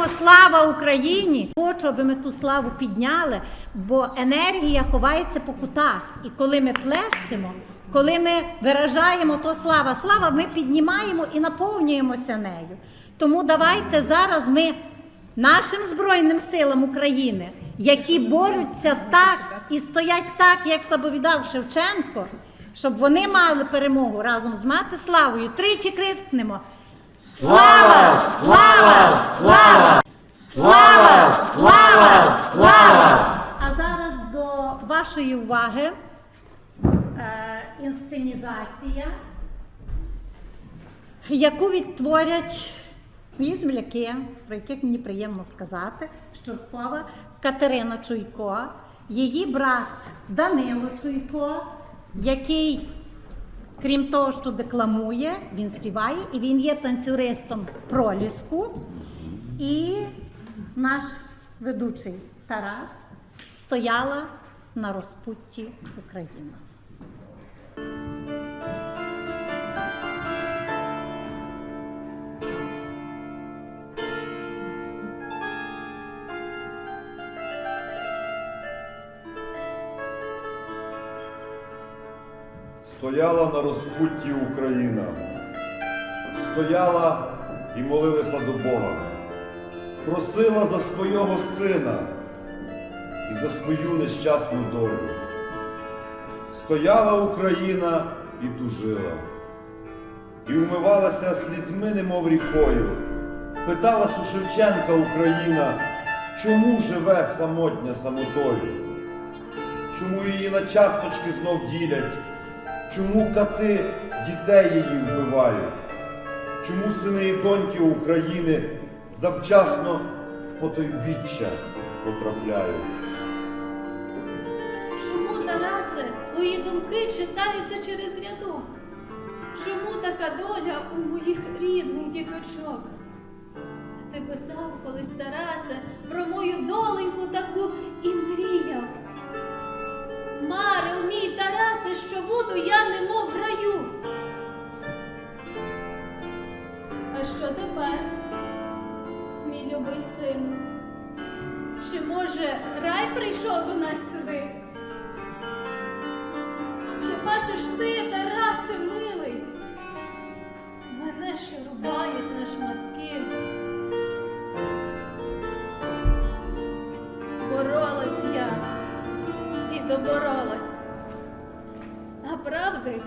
Кажемо слава Україні! Хочу, аби ми ту славу підняли, бо енергія ховається по кутах. І коли ми плещемо, коли ми виражаємо то слава, слава, ми піднімаємо і наповнюємося нею. Тому давайте зараз ми нашим Збройним силам України, які борються так і стоять так, як заповідав Шевченко, щоб вони мали перемогу разом з Матиславою. Тричі крикнемо. Слава! Слава! Слава! Слава! Слава! Слава! А зараз до вашої уваги е, інсценізація, яку відтворять мої земляки, про яких мені приємно сказати, Щуркова Катерина Чуйко, її брат Данило Чуйко, який Крім того, що декламує, він співає, і він є танцюристом проліску. І наш ведучий Тарас стояла на розпутті Україна. Стояла на розпутті Україна, стояла і молилася до Бога, просила за свого сина і за свою нещасну долю. Стояла Україна і тужила, і умивалася слізьми, немов рікою. Питалась у Шевченка Україна, чому живе самотня самотою? Чому її на часточки знов ділять? Чому кати дітей її вбивають? Чому сини і доньки України завчасно в потойбіччя потрапляють? Чому, Тарасе, твої думки читаються через рядок? Чому така доля у моїх рідних діточок? А Ти писав колись, Тарасе, про мою доленьку таку і мріяв. Марив мій Тарасе, що буду я немов в раю. А що тепер, мій любий сину? Чи може рай прийшов до нас сюди? Чи бачиш ти, Тарасе, милий? Мене ще рубають на шматки. Доборолась. А правди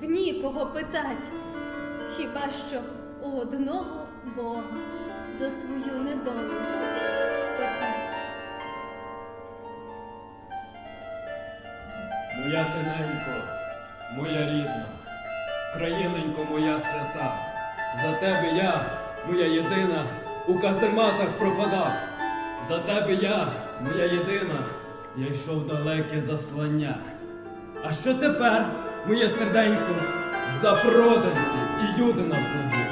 в нікого питать, хіба що у одного Бога за свою недолю спитать. Моя тиненько, моя рідна, країненько моя свята, за тебе я, моя єдина, у казематах пропадав. За тебе я, моя єдина, я йшов далеке заслання. А що тепер, моє серденько, за проданці і юди навкруги?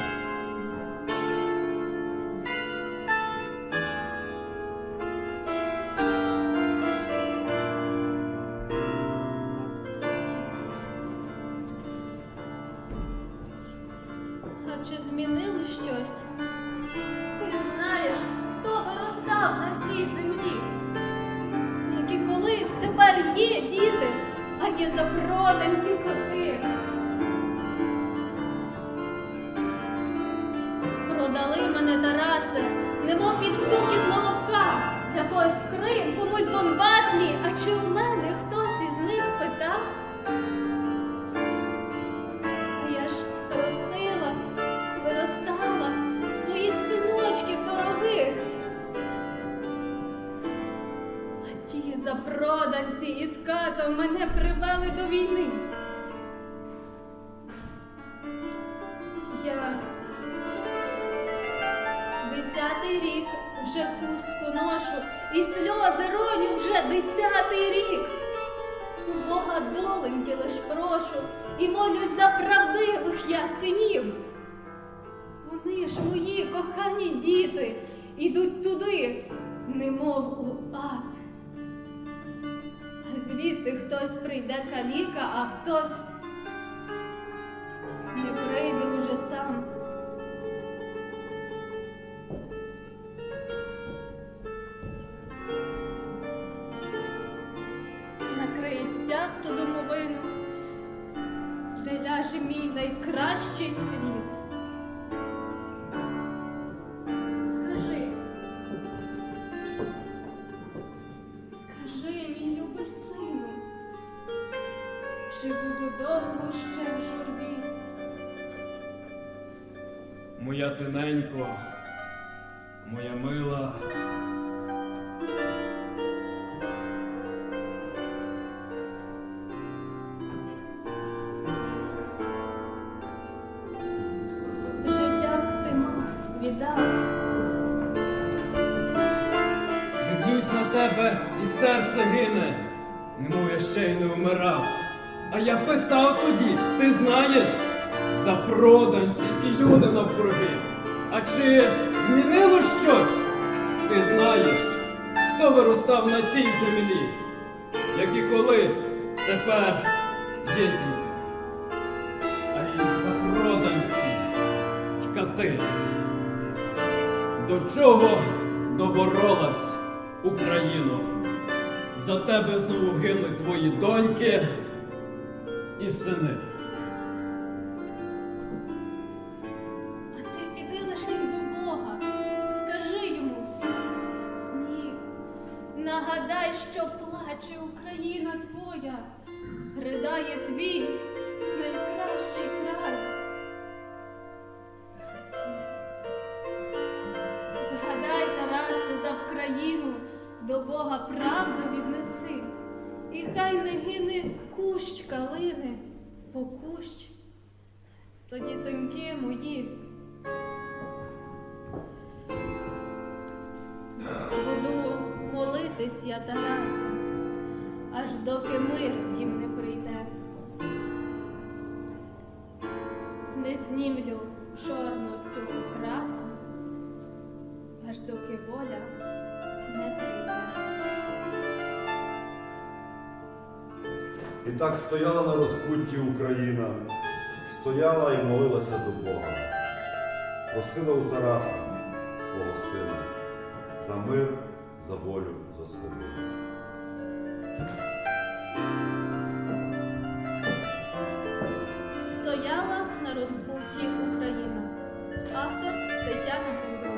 А чи змінило щось? Ти ж знаєш, хто виростав на цій землі. Тепер є діти, а є запроданці коти. Продали мене Тарасе, немов під стукіт молотка. Для когось Крим, комусь Донбасні, а чи в мене хтось із них питав? Катом мене привели до війни. Я десятий рік вже хустку ношу, і сльози роню вже десятий рік. У Бога доленьки лиш прошу і молюсь за правдивих я синів. Вони ж мої кохані діти ідуть туди, немов у ад жити, хтось прийде каліка, а хтось не прийде уже сам. Накриє стяг ту домовину, де ляже мій найкращий цвіт. Моя тиненько, моя мила. Життя ти віддав. Дивлюсь на тебе і серце гине, немов я ще й не вмирав. А я писав тоді, ти знаєш, за проданці і люди навкруги. А чи змінило щось? Ти знаєш, хто виростав на цій землі, як і колись, тепер є діти. А й запроданці й кати. До чого доборолась Україно? За тебе знову гинуть твої доньки і сини. Нагадай, що плаче Україна твоя, ридає твій найкращий край. Згадай, Тарасе, за Вкраїну, до Бога правду віднеси, і хай не гине кущ калини, по кущ тоді тоньки мої. Молитись я, Тарасе, аж доки мир в дім не прийде. Не знімлю чорну цю красу, аж доки воля не прийде. І так стояла на розпутті Україна, стояла і молилася до Бога, просила у Тараса, свого сина, за мир, за волю, за свободу. Стояла на розбуті Україна. Автор Тетяна Гундрук.